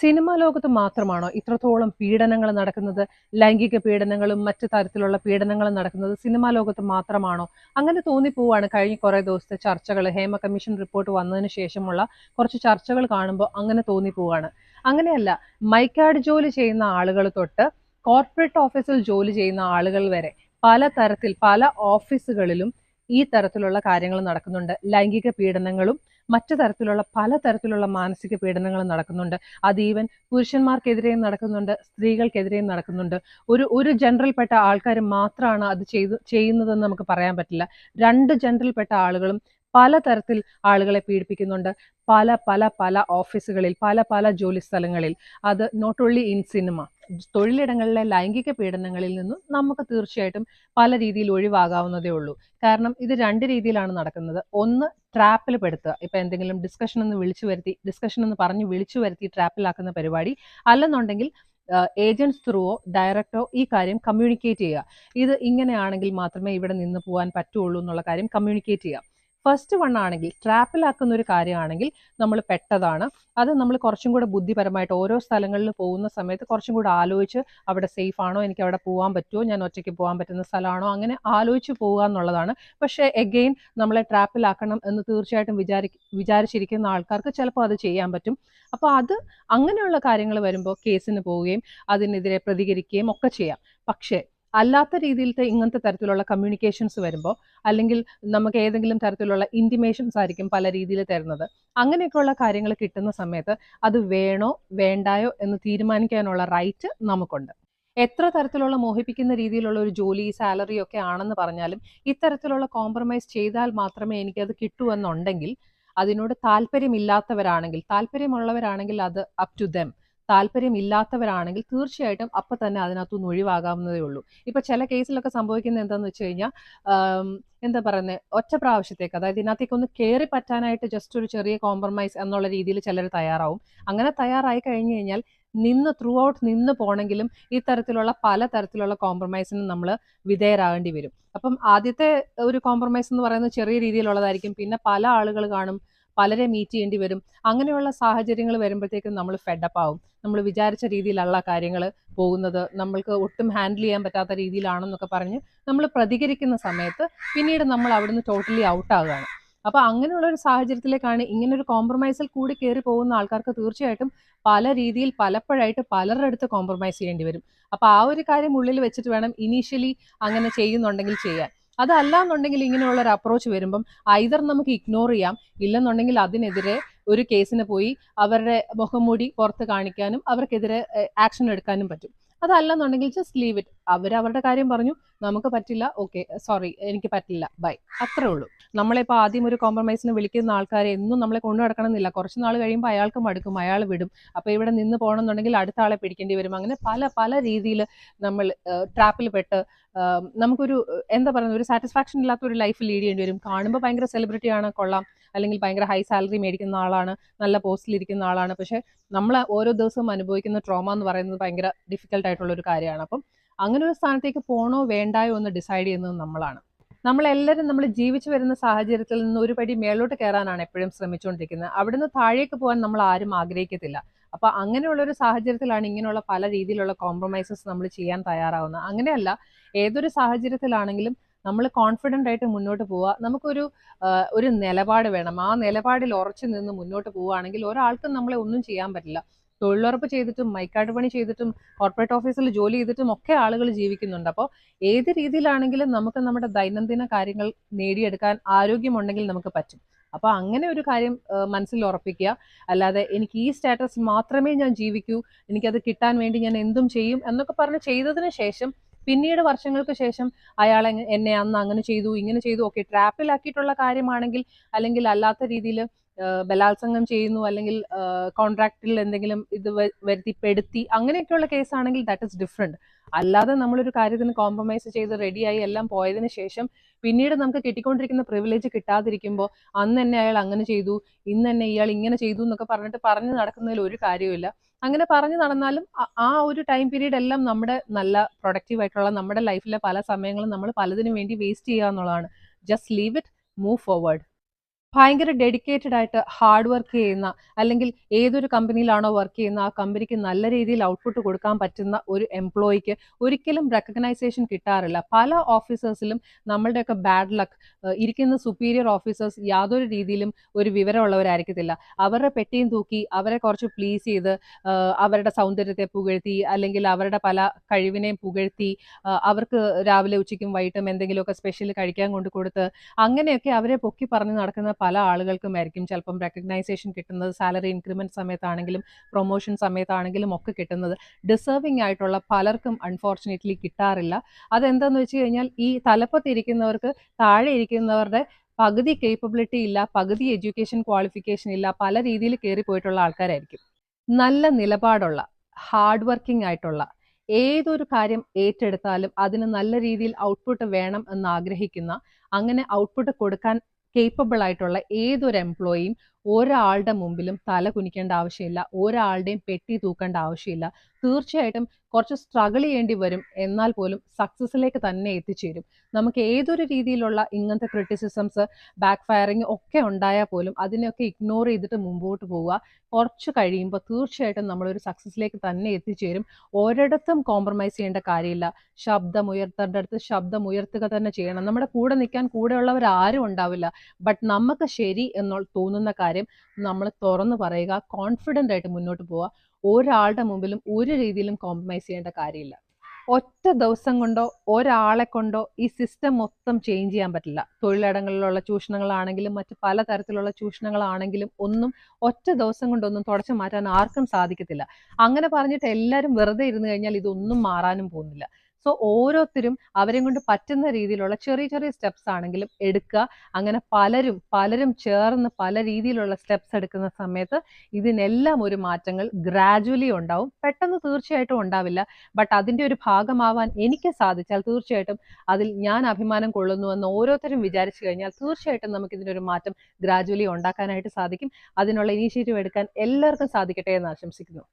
Cinema ലോകത്ത് മാത്രമാണോ ഇത്രത്തോളം പീഡനങ്ങൾ നടക്കുന്നത്? ലൈംഗിക പീഡനങ്ങളും മറ്റ് തരത്തിലുള്ള പീഡനങ്ങളും നടക്കുന്നത് സിനിമാ ലോകത്ത് മാത്രമാണോ? അങ്ങനെ തോന്നിപ്പോവാണ് കഴിഞ്ഞ കുറേ ദിവസത്തെ ചർച്ചകൾ. ഹേമ കമ്മീഷൻ റിപ്പോർട്ട് വന്നതിന് ശേഷമുള്ള കുറച്ച് ചർച്ചകൾ കാണുമ്പോൾ അങ്ങനെ തോന്നിപ്പോവാണ്. അങ്ങനെയല്ല മൈക്കാട് ജോലി ചെയ്യുന്ന ആളുകൾ തൊട്ട് കോർപ്പറേറ്റ് ഓഫീസിൽ ജോലി ചെയ്യുന്ന ആളുകൾ വരെ പല തരത്തിൽ പല ഓഫീസുകളിലും ഈ തരത്തിലുള്ള കാര്യങ്ങൾ നടക്കുന്നുണ്ട്. ലൈംഗിക പീഡനങ്ങളും മറ്റു തരത്തിലുള്ള പല തരത്തിലുള്ള മാനസിക പീഡനങ്ങളും നടക്കുന്നുണ്ട്. അത് ഈവൻ പുരുഷന്മാർക്കെതിരെയും നടക്കുന്നുണ്ട് സ്ത്രീകൾക്കെതിരെയും നടക്കുന്നുണ്ട്. ഒരു ഒരു ജനറൽപ്പെട്ട ആൾക്കാർ മാത്രമാണ് അത് ചെയ്തു ചെയ്യുന്നതെന്ന് നമുക്ക് പറയാൻ പറ്റില്ല. രണ്ട് ജനറൽപ്പെട്ട ആളുകളും പല തരത്തിൽ ആളുകളെ പീഡിപ്പിക്കുന്നുണ്ട്. പല പല പല ഓഫീസുകളിൽ പല പല ജോലി സ്ഥലങ്ങളിൽ. അത് നോട്ട് ഓൺലി ഇൻ സിനിമ തൊഴിലിടങ്ങളിലെ ലൈംഗിക പീഡനങ്ങളിൽ നിന്നും നമുക്ക് തീർച്ചയായിട്ടും പല രീതിയിൽ ഒഴിവാകാവുന്നതേ ഉള്ളൂ. കാരണം ഇത് രണ്ട് രീതിയിലാണ് നടക്കുന്നത്. ഒന്ന് ട്രാപ്പിൽ പെടുത്തുക. ഇപ്പൊ എന്തെങ്കിലും ഡിസ്കഷൻ ഒന്ന് വിളിച്ചു വരുത്തി ഡിസ്കഷൻ ഒന്ന് പറഞ്ഞ് വിളിച്ചു വരുത്തി ട്രാപ്പിലാക്കുന്ന പരിപാടി. അല്ലെന്നുണ്ടെങ്കിൽ ഏജൻസ് ത്രൂവോ ഡയറക്റ്റോ ഈ കാര്യം കമ്മ്യൂണിക്കേറ്റ് ചെയ്യുക. ഇത് ഇങ്ങനെയാണെങ്കിൽ മാത്രമേ ഇവിടെ നിന്ന് പോകാൻ പറ്റുള്ളൂ എന്നുള്ള കാര്യം കമ്മ്യൂണിക്കേറ്റ് ചെയ്യുക. ഫസ്റ്റ് വൺ ആണെങ്കിൽ ട്രാപ്പിലാക്കുന്ന ഒരു കാര്യമാണെങ്കിൽ നമ്മൾ പെട്ടതാണ്. അത് നമ്മൾ കുറച്ചും കൂടെ ബുദ്ധിപരമായിട്ട് ഓരോ സ്ഥലങ്ങളിൽ പോകുന്ന സമയത്ത് കുറച്ചും കൂടെ ആലോചിച്ച് അവിടെ സേഫ് ആണോ എനിക്ക് അവിടെ പോകാൻ പറ്റുമോ ഞാൻ ഒറ്റയ്ക്ക് പോകാൻ പറ്റുന്ന സ്ഥലമാണോ അങ്ങനെ ആലോചിച്ച് പോകുക എന്നുള്ളതാണ്. പക്ഷേ എഗെയിൻ നമ്മളെ ട്രാപ്പിലാക്കണം എന്ന് തീർച്ചയായിട്ടും വിചാരി വിചാരിച്ചിരിക്കുന്ന ആൾക്കാർക്ക് ചിലപ്പോൾ അത് ചെയ്യാൻ പറ്റും. അപ്പോൾ അത് അങ്ങനെയുള്ള കാര്യങ്ങൾ വരുമ്പോൾ കേസിന് പോവുകയും അതിനെതിരെ പ്രതികരിക്കുകയും ഒക്കെ ചെയ്യാം. പക്ഷേ അല്ലാത്ത രീതിയിലത്തെ ഇങ്ങനത്തെ തരത്തിലുള്ള കമ്മ്യൂണിക്കേഷൻസ് വരുമ്പോൾ അല്ലെങ്കിൽ നമുക്ക് ഏതെങ്കിലും തരത്തിലുള്ള ഇന്റിമേഷൻസ് ആയിരിക്കും പല രീതിയിൽ തരുന്നത്. അങ്ങനെയൊക്കെയുള്ള കാര്യങ്ങൾ കിട്ടുന്ന സമയത്ത് അത് വേണോ വേണ്ടായോ എന്ന് തീരുമാനിക്കാനുള്ള റൈറ്റ് നമുക്കുണ്ട്. എത്ര തരത്തിലുള്ള മോഹിപ്പിക്കുന്ന രീതിയിലുള്ള ഒരു ജോലി സാലറി ഒക്കെ ആണെന്ന് പറഞ്ഞാലും ഇത്തരത്തിലുള്ള കോംപ്രമൈസ് ചെയ്താൽ മാത്രമേ എനിക്കത് കിട്ടൂ എന്നുണ്ടെങ്കിൽ അതിനോട് താല്പര്യമില്ലാത്തവരാണെങ്കിൽ താല്പര്യമുള്ളവരാണെങ്കിൽ അത് അപ് ടു ദം താല്പര്യമില്ലാത്തവരാണെങ്കിൽ തീർച്ചയായിട്ടും അപ്പം തന്നെ അതിനകത്തുനിന്ന് ഒഴിവാകാവുന്നതേ ഉള്ളൂ. ഇപ്പം ചില കേസിലൊക്കെ സംഭവിക്കുന്നത് എന്താണെന്ന് വെച്ച് കഴിഞ്ഞാൽ എന്താ പറയുന്നത് ഒറ്റ പ്രാവശ്യത്തേക്ക് അതായത് ഇതിനകത്തേക്ക് ഒന്ന് കയറി പറ്റാനായിട്ട് ജസ്റ്റ് ഒരു ചെറിയ കോംപ്രമൈസ് എന്നുള്ള രീതിയിൽ ചിലർ തയ്യാറാവും. അങ്ങനെ തയ്യാറായി കഴിഞ്ഞു കഴിഞ്ഞാൽ നിന്ന് ത്രൂ ഔട്ട് നിന്ന് പോണെങ്കിലും ഈ തരത്തിലുള്ള പല തരത്തിലുള്ള കോംപ്രമൈസിനും നമ്മൾ വിധേയരാകേണ്ടി വരും. അപ്പം ആദ്യത്തെ ഒരു കോംപ്രമൈസ് എന്ന് പറയുന്നത് ചെറിയ രീതിയിലുള്ളതായിരിക്കും. പിന്നെ പല ആളുകൾ കാണും പലരെ മീറ്റ് ചെയ്യേണ്ടി വരും. അങ്ങനെയുള്ള സാഹചര്യങ്ങൾ വരുമ്പോഴത്തേക്കും നമ്മൾ ഫെഡപ്പ് ആവും. നമ്മൾ വിചാരിച്ച രീതിയിലല്ല കാര്യങ്ങൾ പോകുന്നത്. നമ്മൾക്ക് ഒട്ടും ഹാൻഡിൽ ചെയ്യാൻ പറ്റാത്ത രീതിയിലാണെന്നൊക്കെ പറഞ്ഞ് നമ്മൾ പ്രതികരിക്കുന്ന സമയത്ത് പിന്നീട് നമ്മൾ അവിടുന്ന് ടോട്ടലി ഔട്ട് ആവുകയാണ് അപ്പോൾ അങ്ങനെയുള്ള ഒരു സാഹചര്യത്തിലേക്കാണ് ഇങ്ങനെ ഒരു കോംപ്രമൈസിൽ കൂടി കയറി പോകുന്ന ആൾക്കാർക്ക് തീർച്ചയായിട്ടും പല രീതിയിൽ പലപ്പോഴായിട്ട് പലരുടെ അടുത്ത് കോംപ്രമൈസ് ചെയ്യേണ്ടി വരും. അപ്പോൾ ആ ഒരു കാര്യം ഉള്ളിൽ വെച്ചിട്ട് വേണം ഇനീഷ്യലി അങ്ങനെ ചെയ്യുന്നുണ്ടെങ്കിൽ ചെയ്യാൻ. അതല്ല എന്നുണ്ടെങ്കിൽ ഇങ്ങനെയുള്ള ഒരു അപ്രോച്ച് വരുമ്പം ഐതർ നമുക്ക് ഇഗ്നോർ ചെയ്യാം ഇല്ലെന്നുണ്ടെങ്കിൽ അതിനെതിരെ ഒരു കേസിന് പോയി അവരുടെ മുഖംമൂടി പുറത്ത് കാണിക്കാനും അവർക്കെതിരെ ആക്ഷൻ എടുക്കാനും പറ്റും. അതല്ലെന്നുണ്ടെങ്കിൽ ജസ്റ്റ് ലീവ് ഇറ്റ് അവർ അവരുടെ കാര്യം പറഞ്ഞു. നമുക്ക് പറ്റില്ല. ഓക്കെ സോറി എനിക്ക് പറ്റില്ല. ബൈ. അത്രേ ഉള്ളൂ. നമ്മളിപ്പോൾ ആദ്യം ഒരു കോംപ്രമൈസിന് വിളിക്കുന്ന ആൾക്കാരെ എന്നും നമ്മളെ കൊണ്ടു നടക്കണമെന്നില്ല. കുറച്ച് നാൾ കഴിയുമ്പോൾ അയാൾക്ക് മടുക്കും അയാൾ വിടും. അപ്പോൾ ഇവിടെ നിന്ന് പോകണമെന്നുണ്ടെങ്കിൽ അടുത്ത ആളെ പിടിക്കേണ്ടി വരും. അങ്ങനെ പല പല രീതിയിൽ നമ്മൾ ട്രാപ്പിൽ പെട്ട് നമുക്കൊരു എന്താ പറയുന്നത് ഒരു സാറ്റിസ്ഫാക്ഷൻ ഇല്ലാത്ത ഒരു ലൈഫ് ലീഡ് ചെയ്യേണ്ടി വരും. കാണുമ്പോൾ ഭയങ്കര സെലിബ്രിറ്റി ആണ് കൊള്ളാം. അല്ലെങ്കിൽ ഭയങ്കര ഹൈ സാലറി മേടിക്കുന്ന ആളാണ് നല്ല പോസ്റ്റിൽ ഇരിക്കുന്ന ആളാണ്. പക്ഷേ നമ്മൾ ഓരോ ദിവസവും അനുഭവിക്കുന്ന ട്രോമ എന്ന് പറയുന്നത് ഭയങ്കര ഡിഫിക്കൽട്ട് ആയിട്ടുള്ള ഒരു കാര്യമാണ്. അപ്പം അങ്ങനെ ഒരു സ്ഥാനത്തേക്ക് പോകണോ വേണ്ടായോ എന്ന് ഡിസൈഡ് ചെയ്യുന്നത് നമ്മളാണ്. നമ്മളെല്ലാവരും നമ്മൾ ജീവിച്ചു വരുന്ന സാഹചര്യത്തിൽ നിന്ന് ഒരു പടി മേലോട്ട് കയറാനാണ് എപ്പോഴും ശ്രമിച്ചുകൊണ്ടിരിക്കുന്നത്. അവിടുന്ന് താഴേക്ക് പോകാൻ നമ്മൾ ആരും ആഗ്രഹിക്കത്തില്ല. അപ്പൊ അങ്ങനെയുള്ള ഒരു സാഹചര്യത്തിലാണ് ഇങ്ങനെയുള്ള പല രീതിയിലുള്ള കോംപ്രമൈസസ് നമ്മൾ ചെയ്യാൻ തയ്യാറാവുന്നത്. അങ്ങനെയല്ല ഏതൊരു സാഹചര്യത്തിലാണെങ്കിലും നമ്മൾ കോൺഫിഡന്റ് ആയിട്ട് മുന്നോട്ട് പോവുക. നമുക്കൊരു ഒരു നിലപാട് വേണം. ആ നിലപാടിൽ ഉറച്ചു നിന്ന് മുന്നോട്ട് പോവുകയാണെങ്കിൽ ഒരാൾക്കും നമ്മളെ ഒന്നും ചെയ്യാൻ പറ്റില്ല. തൊഴിലുറപ്പ് ചെയ്തിട്ടും മൈക്കാട് പണി ചെയ്തിട്ടും കോർപ്പറേറ്റ് ഓഫീസിൽ ജോലി ചെയ്തിട്ടും ഒക്കെ ആളുകൾ ജീവിക്കുന്നുണ്ട്. അപ്പോൾ ഏത് രീതിയിലാണെങ്കിലും നമുക്ക് നമ്മുടെ ദൈനംദിന കാര്യങ്ങൾ നേടിയെടുക്കാൻ ആരോഗ്യമുണ്ടെങ്കിൽ നമുക്ക് പറ്റും. അപ്പോൾ അങ്ങനെ ഒരു കാര്യം മനസ്സിൽ ഉറപ്പിക്കുക. അല്ലാതെ എനിക്ക് ഈ സ്റ്റാറ്റസ് മാത്രമേ ഞാൻ ജീവിക്കൂ എനിക്കത് കിട്ടാൻ വേണ്ടി ഞാൻ എന്തും ചെയ്യും എന്നൊക്കെ പറഞ്ഞ് ചെയ്തതിന് ശേഷം പിന്നീട് വർഷങ്ങൾക്ക് ശേഷം അയാൾ എന്നെ അന്ന് അങ്ങനെ ചെയ്തു ഇങ്ങനെ ചെയ്തു ഓക്കെ ട്രാപ്പിലാക്കിയിട്ടുള്ള കാര്യമാണെങ്കിൽ അല്ലെങ്കിൽ അല്ലാത്ത രീതിയിൽ ബലാത്സംഗം ചെയ്യുന്നു അല്ലെങ്കിൽ കോൺട്രാക്റ്റിൽ എന്തെങ്കിലും ഇത് വരുത്തിപ്പെടുത്തി അങ്ങനെയൊക്കെയുള്ള കേസാണെങ്കിൽ ദാറ്റ് ഇസ് ഡിഫറെന്റ് അല്ലാതെ നമ്മളൊരു കാര്യത്തിന് കോംപ്രമൈസ് ചെയ്ത് റെഡിയായി എല്ലാം പോയതിന് ശേഷം പിന്നീട് നമുക്ക് കിട്ടിക്കൊണ്ടിരിക്കുന്ന പ്രിവിലേജ് കിട്ടാതിരിക്കുമ്പോൾ അന്ന് തന്നെ അയാൾ അങ്ങനെ ചെയ്തു ഇന്ന് തന്നെ ഇയാൾ ഇങ്ങനെ ചെയ്തു എന്നൊക്കെ പറഞ്ഞിട്ട് പറഞ്ഞു നടക്കുന്നതിൽ ഒരു കാര്യമില്ല അങ്ങനെ പറഞ്ഞു നടന്നാലും ആ ഒരു ടൈം പീരീഡ് എല്ലാം നമ്മുടെ നല്ല പ്രൊഡക്റ്റീവ് ആയിട്ടുള്ള നമ്മുടെ ലൈഫിലെ പല സമയങ്ങളും നമ്മൾ പലതിനും വേണ്ടി വേസ്റ്റ് ചെയ്യുക എന്നുള്ളതാണ്. Just leave it move forward ഭയങ്കര ഡെഡിക്കേറ്റഡ് ആയിട്ട് ഹാർഡ് വർക്ക് ചെയ്യുന്ന അല്ലെങ്കിൽ ഏതൊരു കമ്പനിയിലാണോ വർക്ക് ചെയ്യുന്ന ആ കമ്പനിക്ക് നല്ല രീതിയിൽ ഔട്ട്പുട്ട് കൊടുക്കാൻ പറ്റുന്ന ഒരു എംപ്ലോയിക്ക് ഒരിക്കലും റെക്കഗ്നൈസേഷൻ കിട്ടാറില്ല. പല ഓഫീസേഴ്സിലും നമ്മളുടെയൊക്കെ ബാഡ് ലക്ക് ഇരിക്കുന്ന സുപ്പീരിയർ ഓഫീസേഴ്സ് യാതൊരു രീതിയിലും ഒരു വിവരമുള്ളവരായിരിക്കത്തില്ല. അവരുടെ പെട്ടിയും തൂക്കി അവരെ കുറച്ച് പ്ലീസ് ചെയ്ത് അവരുടെ സൗന്ദര്യത്തെ പുകഴ്ത്തി അല്ലെങ്കിൽ അവരുടെ പല കഴിവിനെയും പുകഴ്ത്തി അവർക്ക് രാവിലെ ഉച്ചയ്ക്കും വൈകിട്ടും എന്തെങ്കിലുമൊക്കെ സ്പെഷ്യൽ കഴിക്കാൻ കൊണ്ട് കൊടുത്ത് അങ്ങനെയൊക്കെ അവരെ പൊക്കി പറഞ്ഞ് നടക്കുന്ന പല ആളുകൾക്കുമായിരിക്കും ചിലപ്പം റെക്കഗ്നൈസേഷൻ കിട്ടുന്നത് സാലറി ഇൻക്രിമെന്റ് സമയത്താണെങ്കിലും പ്രൊമോഷൻ സമയത്താണെങ്കിലും ഒക്കെ കിട്ടുന്നത്. ഡിസേർവിംഗ് ആയിട്ടുള്ള പലർക്കും അൺഫോർച്ചുനേറ്റ്ലി കിട്ടാറില്ല. അതെന്താന്ന് വെച്ച് കഴിഞ്ഞാൽ ഈ തലപ്പത്തിരിക്കുന്നവർക്ക് താഴെ ഇരിക്കുന്നവരുടെ പകുതി കേപ്പബിലിറ്റി ഇല്ല പകുതി എഡ്യൂക്കേഷൻ ക്വാളിഫിക്കേഷൻ ഇല്ല പല രീതിയിൽ കയറി പോയിട്ടുള്ള ആൾക്കാരായിരിക്കും. നല്ല നിലപാടുള്ള ഹാർഡ് വർക്കിംഗ് ആയിട്ടുള്ള ഏതൊരു കാര്യം ഏറ്റെടുത്താലും അതിന് നല്ല രീതിയിൽ ഔട്ട്പുട്ട് വേണം എന്ന് ആഗ്രഹിക്കുന്ന അങ്ങനെ ഔട്ട്പുട്ട് കൊടുക്കാൻ കേപ്പബിൾ ആയിട്ടുള്ള ഏതൊരു എംപ്ലോയിയും ഒരാളുടെ മുമ്പിലും തല കുനിക്കേണ്ട ആവശ്യമില്ല. ഒരാളുടെയും പെട്ടി തൂക്കേണ്ട ആവശ്യമില്ല. തീർച്ചയായിട്ടും കുറച്ച് സ്ട്രഗിൾ ചെയ്യേണ്ടി വരും. എന്നാൽ പോലും സക്സസിലേക്ക് തന്നെ എത്തിച്ചേരും. നമുക്ക് ഏതൊരു രീതിയിലുള്ള ഇങ്ങനത്തെ ക്രിറ്റിസിസംസ് ബാക്ക് ഫയറിങ് ഒക്കെ ഉണ്ടായാൽ പോലും അതിനെയൊക്കെ ഇഗ്നോർ ചെയ്തിട്ട് മുമ്പോട്ട് പോവുക. കുറച്ച് കഴിയുമ്പോൾ തീർച്ചയായിട്ടും നമ്മളൊരു സക്സസിലേക്ക് തന്നെ എത്തിച്ചേരും. ഒരിടത്തും കോംപ്രമൈസ് ചെയ്യേണ്ട കാര്യമില്ല. ശബ്ദം ഉയർത്തേണ്ട അടുത്ത് ശബ്ദം ഉയർത്തുക തന്നെ ചെയ്യണം. നമ്മുടെ കൂടെ നിൽക്കാൻ കൂടെയുള്ളവർ ആരും ഉണ്ടാവില്ല. ബട്ട് നമുക്ക് ശരി എന്നുള്ള തോന്നുന്ന കാര്യം നമ്മൾ തുറന്നു പറയുക കോൺഫിഡന്റ് ആയിട്ട് മുന്നോട്ട് പോവുക. ഒരാളുടെ മുമ്പിലും ഒരു രീതിയിലും കോംപ്രമൈസ് ചെയ്യേണ്ട കാര്യമില്ല. ഒറ്റ ദിവസം കൊണ്ടോ ഒരാളെ കൊണ്ടോ ഈ സിസ്റ്റം മൊത്തം ചേഞ്ച് ചെയ്യാൻ പറ്റില്ല. തൊഴിലിടങ്ങളിലുള്ള ചൂഷണങ്ങളാണെങ്കിലും മറ്റ് പലതരത്തിലുള്ള ചൂഷണങ്ങളാണെങ്കിലും ഒന്നും ഒറ്റ ദിവസം കൊണ്ടൊന്നും തുടച്ചു മാറ്റാൻ ആർക്കും സാധിക്കത്തില്ല. അങ്ങനെ പറഞ്ഞിട്ട് എല്ലാവരും വെറുതെ ഇരുന്ന് കഴിഞ്ഞാൽ ഇതൊന്നും മാറാനും പോകുന്നില്ല. സോ ഓരോരുത്തരും അവരെ കൊണ്ട് പറ്റുന്ന രീതിയിലുള്ള ചെറിയ ചെറിയ സ്റ്റെപ്സ് ആണെങ്കിലും എടുക്കുക. അങ്ങനെ പലരും പലരും ചേർന്ന് പല രീതിയിലുള്ള സ്റ്റെപ്സ് എടുക്കുന്ന സമയത്ത് ഇതിനെല്ലാം ഒരു മാറ്റങ്ങൾ ഗ്രാജുവലി ഉണ്ടാവും. പെട്ടെന്ന് തീർച്ചയായിട്ടും ഉണ്ടാവില്ല. ബട്ട് അതിന്റെ ഒരു ഭാഗമാവാൻ എനിക്ക് സാധിച്ചാൽ തീർച്ചയായിട്ടും അതിൽ ഞാൻ അഭിമാനം കൊള്ളുന്നുവെന്ന് ഓരോരുത്തരും വിചാരിച്ചു കഴിഞ്ഞാൽ തീർച്ചയായിട്ടും നമുക്ക് ഒരു മാറ്റം ഗ്രാജുവലി ഉണ്ടാക്കാനായിട്ട് സാധിക്കും. അതിനുള്ള ഇനീഷ്യേറ്റീവ് എടുക്കാൻ എല്ലാവർക്കും സാധിക്കട്ടെ എന്ന് ആശംസിക്കുന്നു.